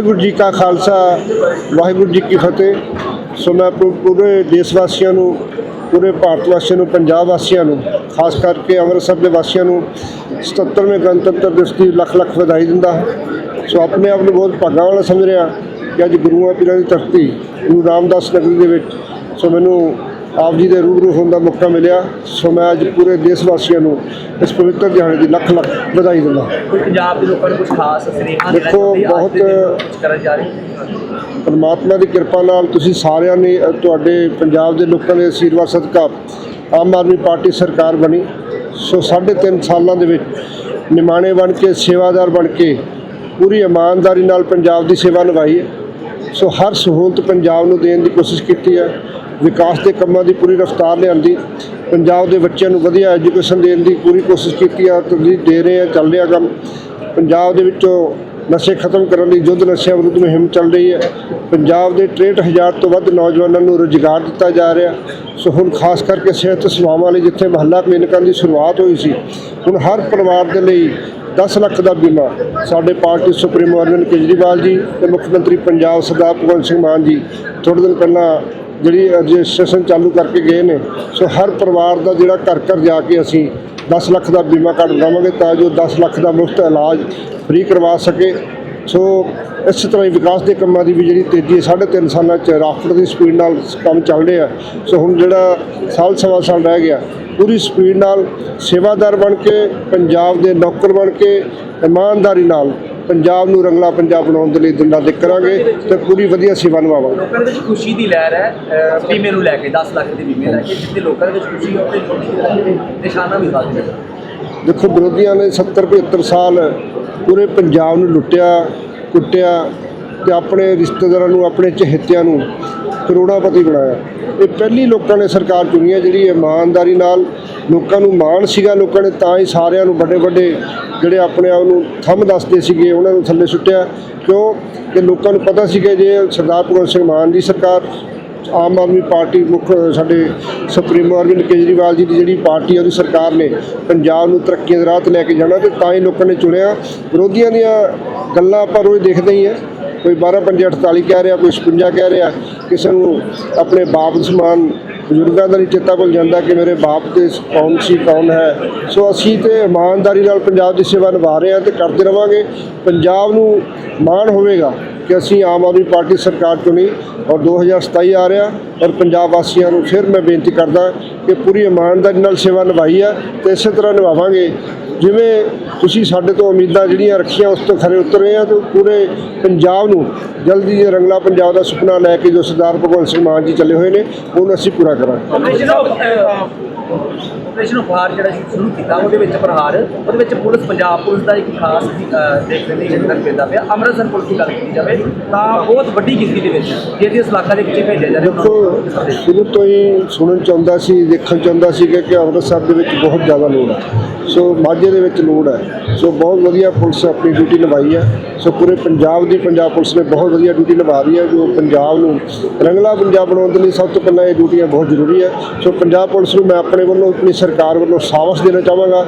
ਵਾਹਿਗੁਰੂ ਜੀ ਕਾ ਖਾਲਸਾ, ਵਾਹਿਗੁਰੂ ਜੀ ਕੀ ਫਤਿਹ। ਸੋ ਮੈਂ ਪੂ- ਪੂਰੇ ਦੇਸ਼ ਵਾਸੀਆਂ ਨੂੰ, ਪੂਰੇ ਭਾਰਤ ਵਾਸੀਆਂ ਨੂੰ, ਪੰਜਾਬ ਵਾਸੀਆਂ ਨੂੰ, ਖਾਸ ਕਰਕੇ ਅੰਮ੍ਰਿਤਸਰ ਦੇ ਵਾਸੀਆਂ ਨੂੰ 77ਵੇਂ ਗਣਤੰਤਰ ਦਿਵਸ ਦੀ ਲੱਖ ਲੱਖ ਵਧਾਈ ਦਿੰਦਾ ਸੋ ਆਪਣੇ ਆਪ ਨੂੰ ਬਹੁਤ ਭਾਗਾਂ ਵਾਲਾ ਸਮਝ ਰਿਹਾ ਕਿ ਅੱਜ ਗੁਰੂਆਂ ਪੀਰਾਂ ਦੀ ਧਰਤੀ ਗੁਰੂ ਰਾਮਦਾਸ ਨਗਰੀ ਦੇ ਵਿੱਚ, ਸੋ ਮੈਨੂੰ ਆਪ ਜੀ ਦੇ ਰੂਬਰੂ ਹੋਣ ਦਾ ਮੌਕਾ ਮਿਲਿਆ। ਸੋ ਮੈਂ ਅੱਜ ਪੂਰੇ ਦੇਸ਼ ਵਾਸੀਆਂ ਨੂੰ ਇਸ ਪਵਿੱਤਰ ਦਿਹਾੜੇ ਦੀ ਲੱਖ ਲੱਖ ਵਧਾਈ ਦਿੰਦਾ ਪੰਜਾਬ ਦੇ ਲੋਕਾਂ ਨੂੰ ਕੁਝ ਖਾਸ ਸੁਨੇਹਾ ਦੇਣਾ ਦੇਖੋ, ਬਹੁਤ- ਕੁਝ ਕਰਨ ਜਾ ਰਹੇ ਹੋ? ਪਰਮਾਤਮਾ ਦੀ ਕਿਰਪਾ ਨਾਲ ਤੁਸੀਂ ਸਾਰਿਆਂ ਨੇ ਤੁਹਾਡੇ ਪੰਜਾਬ ਦੇ ਲੋਕਾਂ ਦੇ ਅਸ਼ੀਰਵਾਦ ਸਦਕਾ ਆਮ ਆਦਮੀ ਪਾਰਟੀ ਸਰਕਾਰ ਬਣੀ। ਸੋ ਸਾਢੇ ਤਿੰਨ ਸਾਲਾਂ ਦੇ ਵਿੱਚ ਨਿਮਾਣੇ ਬਣ ਕੇ ਸੇਵਾਦਾਰ ਬਣ ਕੇ ਪੂਰੀ ਇਮਾਨਦਾਰੀ ਨਾਲ ਪੰਜਾਬ ਦੀ ਸੇਵਾ ਨਿਭਾਈ ਹੈ। ਸੋ ਹਰ ਸਹੂਲਤ ਪੰਜਾਬ ਨੂੰ ਦੇਣ ਦੀ ਕੋਸ਼ਿਸ਼ ਕੀਤੀ ਹੈ। ਵਿਕਾਸ ਦੇ ਕੰਮਾਂ ਦੀ ਪੂਰੀ ਰਫ਼ਤਾਰ ਲਿਆਂਦੀ। ਪੰਜਾਬ ਦੇ ਬੱਚਿਆਂ ਨੂੰ ਵਧੀਆ ਐਜੂਕੇਸ਼ਨ ਦੇਣ ਦੀ ਪੂਰੀ ਕੋਸ਼ਿਸ਼ ਕੀਤੀ ਹੈ। ਤੁਸੀਂ ਦੇ ਰਹੇ ਆ ਚੱਲ ਰਿਹਾ ਕੰਮ। ਪੰਜਾਬ ਦੇ ਵਿੱਚੋਂ ਨਸ਼ੇ ਖਤਮ ਕਰਨ ਲਈ ਯੁੱਧ ਨਸ਼ਿਆਂ ਵਿਰੁੱਧ ਮੁਹਿੰਮ ਚੱਲ ਰਹੀ ਹੈ। ਪੰਜਾਬ ਦੇ 63000 ਤੋਂ ਵੱਧ ਨੌਜਵਾਨਾਂ ਨੂੰ ਰੁਜ਼ਗਾਰ ਦਿੱਤਾ ਜਾ ਰਿਹਾ। ਸੋ ਹੁਣ ਖਾਸ ਕਰਕੇ ਸਿਹਤ ਸੇਵਾਵਾਂ ਲਈ ਜਿੱਥੇ ਮਹੱਲਾ ਕਲੀਨਿਕਾਂ ਦੀ ਸ਼ੁਰੂਆਤ ਹੋਈ ਸੀ, ਹੁਣ ਹਰ ਪਰਿਵਾਰ ਦੇ ਲਈ 10 ਲੱਖ ਦਾ ਬੀਮਾ। ਸਾਡੇ ਪਾਰਟੀ ਸੁਪਰੀਮੋ ਅਰਵਿੰਦ ਕੇਜਰੀਵਾਲ ਜੀ ਤੇ ਮੁੱਖ ਮੰਤਰੀ ਪੰਜਾਬ ਸਰਦਾਰ ਭਗਵੰਤ ਸਿੰਘ ਮਾਨ ਜੀ ਥੋੜ੍ਹੇ ਦਿਨ ਪਹਿਲਾਂ ਜਿਹੜੀ ਰਜਿਸਟ੍ਰੇਸ਼ਨ ਚਾਲੂ ਕਰਕੇ ਗਏ ਨੇ। ਸੋ ਹਰ ਪਰਿਵਾਰ ਦਾ ਜਿਹੜਾ ਘਰ ਘਰ ਜਾ ਕੇ ਅਸੀਂ 10 ਲੱਖ ਦਾ ਬੀਮਾ ਕਾਰਡ ਬਣਾਵਾਂਗੇ ਤਾਂ ਜੋ 10 ਲੱਖ ਦਾ ਮੁਫਤ ਇਲਾਜ ਫ੍ਰੀ ਕਰਵਾ ਸਕੇ। ਸੋ ਇਸੇ ਤਰ੍ਹਾਂ ਹੀ ਵਿਕਾਸ ਦੇ ਕੰਮਾਂ ਦੀ ਵੀ ਜਿਹੜੀ ਤੇਜ਼ੀ ਹੈ ਸਾਢੇ ਤਿੰਨ ਸਾਲਾਂ 'ਚ ਰਾਫਟ ਦੀ ਸਪੀਡ ਨਾਲ ਕੰਮ ਚੱਲ ਰਿਹਾ ਸੋ ਹੁਣ ਜਿਹੜਾ ਸਾਲ ਸਵਾ ਸਾਲ ਰਹਿ ਗਿਆ ਪੂਰੀ ਸਪੀਡ ਨਾਲ ਸੇਵਾਦਾਰ ਬਣ ਕੇ ਪੰਜਾਬ ਦੇ ਨੌਕਰ ਬਣ ਕੇ ਇਮਾਨਦਾਰੀ ਨਾਲ ਪੰਜਾਬ ਨੂੰ ਰੰਗਲਾ ਪੰਜਾਬ ਬਣਾਉਣ ਦੇ ਲਈ ਦਿਨ ਰਾਤ ਕਰਾਂਗੇ ਤੇ ਪੂਰੀ ਵਧੀਆ ਸੇਵਾ ਨਿਭਾਵਾਂਗੇ। ਲੋਕਾਂ ਦੇ ਵਿੱਚ ਖੁਸ਼ੀ ਦੀ ਲਹਿਰ ਹੈ ਬੀਮੇ ਨੂੰ ਲੈ ਕੇ 10 ਲੱਖ ਦੇ ਬੀਮੇ ਲੈ ਕੇ ਜਿੱਥੇ ਲੋਕਾਂ ਦੇ ਵਿੱਚ ਖੁਸ਼ੀ ਹੈ ਦਾ ਨਿਸ਼ਾਨਾ ਵੀ ਦੇ ਦੇਖੋ ਵਿਰੋਧੀਆਂ ਨੇ 70 75 ਸਾਲ ਪੂਰੇ ਪੰਜਾਬ ਨੂੰ ਲੁੱਟਿਆ, ਕੁੱਟਿਆ ਤੇ ਆਪਣੇ ਰਿਸ਼ਤੇਦਾਰਾਂ ਨੂੰ, ਆਪਣੇ ਚਹੇਤਿਆਂ ਨੂੰ ਕਰੋੜਾਪਤੀ ਬਣਾਇਆ। ਇਹ ਪਹਿਲੀ ਲੋਕਾਂ ਨੇ ਸਰਕਾਰ ਚੁਣੀ ਹੈ, ਜਿਹੜੀ ਇਮਾਨਦਾਰੀ ਨਾਲ ਲੋਕਾਂ ਨੂੰ ਮਾਣ ਸੀਗਾ ਲੋਕਾਂ ਨੇ, ਤਾਂ ਹੀ ਸਾਰਿਆਂ ਨੂੰ ਵੱਡੇ ਵੱਡੇ ਜਿਹੜੇ ਆਪਣੇ ਆਪ ਨੂੰ ਥੰਮ ਦੱਸਦੇ ਸੀਗੇ, ਉਹਨਾਂ ਨੂੰ ਥੱਲੇ ਸੁੱਟਿਆ। ਕਿਉਂ? ਕਿ ਲੋਕਾਂ ਨੂੰ ਪਤਾ ਸੀ ਕਿ ਜੇ ਸਰਦਾਰ ਭਗਵੰਤ ਸਿੰਘ ਮਾਨ ਦੀ ਸਰਕਾਰ ਆਮ ਆਦਮੀ ਪਾਰਟੀ ਮੁੱਖ ਸਾਡੇ ਸੁਪਰੀਮੋ ਅਰਵਿੰਦ ਕੇਜਰੀਵਾਲ ਜੀ ਦੀ ਜਿਹੜੀ ਪਾਰਟੀ ਹੈ ਉਹਦੀ ਸਰਕਾਰ ਨੇ ਪੰਜਾਬ ਨੂੰ ਤਰੱਕੀ ਦੇ ਰਾਹ ਤੇ ਲੈ ਕੇ ਜਾਣਾ ਤੇ ਤਾਂ ਹੀ ਲੋਕਾਂ ਨੇ ਚੁਣਿਆ। ਵਿਰੋਧੀਆਂ ਦੀਆਂ ਗੱਲਾਂ ਆਪਾਂ ਰੋਜ਼ ਦੇਖਦੇ ਹੀ ਆ। ਕੋਈ 12 5 48 ਕਹਿ ਰਿਹਾ, ਕੋਈ 56 ਕਹਿ ਰਿਹਾ, ਕਿਸੇ ਨੂੰ ਆਪਣੇ ਬਾਪ ਸਮਾਨ ਬਜ਼ੁਰਗਾਂ ਦਾ ਨਹੀਂ ਚੇਤਾ ਭੁੱਲ ਜਾਂਦਾ ਕਿ ਮੇਰੇ ਬਾਪ ਦੇ ਕੌਣ ਸੀ, ਕੌਣ ਹੈ। ਸੋ ਅਸੀਂ ਤੇ ਇਮਾਨਦਾਰੀ ਨਾਲ ਪੰਜਾਬ ਦੀ ਸੇਵਾ ਨਿਭਾ ਰਹੇ ਹਾਂ ਤੇ ਕਰਦੇ ਰਵਾਂਗੇ। ਪੰਜਾਬ ਨੂੰ ਮਾਣ ਹੋਵੇਗਾ। ਕਿ ਅਸੀਂ ਆਮ ਆਦਮੀ ਪਾਰਟੀ ਸਰਕਾਰ ਚੁਣੀ ਔਰ 2027 ਆ ਰਿਹਾ, ਔਰ ਪੰਜਾਬ ਵਾਸੀਆਂ ਨੂੰ ਫਿਰ ਮੈਂ ਬੇਨਤੀ ਕਰਦਾ ਕਿ ਪੂਰੀ ਇਮਾਨਦਾਰੀ ਨਾਲ ਸੇਵਾ ਨਿਭਾਈ ਹੈ ਤੇ ਇਸੇ ਤਰ੍ਹਾਂ ਨਿਭਾਵਾਂਗੇ। ਜਿਵੇਂ ਤੁਸੀਂ ਸਾਡੇ ਤੋਂ ਉਮੀਦਾਂ ਜਿਹੜੀਆਂ ਰੱਖੀਆਂ ਉਸ ਤੋਂ ਖਰੇ ਉਤਰ ਰਹੇ ਆ ਤੇ ਪੂਰੇ ਪੰਜਾਬ ਨੂੰ ਜਲਦੀ ਇਹ ਰੰਗਲਾ ਪੰਜਾਬ ਦਾ ਸੁਪਨਾ ਲੈ ਕੇ ਜੋ ਸਰਦਾਰ ਭਗਵੰਤ ਸਿੰਘ ਮਾਨ ਜੀ ਚੱਲੇ ਹੋਏ ਨੇ ਉਹਨੂੰ ਅਸੀਂ ਪੂਰਾ ਕਰਾਂਗੇ। ਆਪਰੇਸ਼ਨ ਆਪਰੇਸ਼ਨ ਉਪਹਾਰ ਜਿਹੜਾ ਸ਼ੁਰੂ ਕੀਤਾ ਉਹਦੇ ਵਿੱਚ ਪ੍ਰਹਾਰ ਉਹਦੇ ਵਿੱਚ ਪੁਲਿਸ ਪੰਜਾਬ ਪੁਲਿਸ ਦਾ ਇੱਕ ਖਾਸ ਅਹ, ਦੇਖਣ ਲਈ ਯੋਗਦਾਨ ਪੈਂਦਾ ਪਿਆ। ਅੰਮ੍ਰਿਤਸਰ ਪੁਲਿਸ ਦੀ ਗੱਲ ਕੀਤੀ ਜਾਵੇ ਤਾਂ ਬਹੁਤ ਵੱਡੀ ਗਿਣਤੀ ਦੇ ਵਿੱਚ ਜੇ ਇਸ ਇਲਾਕਾ ਦੇ ਵਿੱਚ ਭੇਜਿਆ ਜਾਵੇ ਉਹਨਾਂ ਨੂੰ ਕਿਸ ਤਰ੍ਹਾਂ ਦੇਖਦੇ ਹੋ? ਸ਼ੁਰੂ ਤੋਂ ਹੀ ਸੁਣਨ ਚਾਹੁੰਦਾ ਸੀ ਦੇਖਣ ਚਾਹੁੰਦਾ ਸੀ ਕਿ ਕਿ ਅੰਮ੍ਰਿਤਸਰ ਦੇ ਵਿੱਚ ਬਹੁਤ ਜ਼ਿਆਦਾ ਲੋੜ ਹੈ ਸੋ ਮਾਝੇ ਦੇ ਵਿੱਚ ਲੋੜ ਹੈ। ਸੋ ਬਹੁਤ ਵਧੀਆ ਪੁਲਿਸ ਆਪਣੀ ਡਿਊਟੀ ਨਿਭਾਈ ਹੈ। ਸੋ ਪੂਰੇ ਪੰਜਾਬ ਦੀ ਪੰਜਾਬ ਪੁਲਿਸ ਨੇ ਬਹੁਤ ਵਧੀਆ ਡਿਊਟੀ ਨਿਭਾ ਰਹੀ ਹੈ, ਜੋ ਪੰਜਾਬ ਨੂੰ ਰੰਗਲਾ ਪੰਜਾਬ ਬਣਾਉਣ ਦੇ ਲਈ ਸਭ ਤੋਂ ਪਹਿਲਾਂ ਇਹ ਡਿਊਟੀਆਂ ਬਹੁਤ ਜ਼ਰੂਰੀ ਹੈ। ਸੋ ਪੰਜਾਬ ਪੁਲਿਸ ਨੂੰ ਮੈਂ ਆਪਣੇ ਵੱਲੋਂ, ਆਪਣੀ ਸਰਕਾਰ ਵੱਲੋਂ ਸਾਵਸ ਦੇਣਾ ਚਾਹਾਂਗਾ।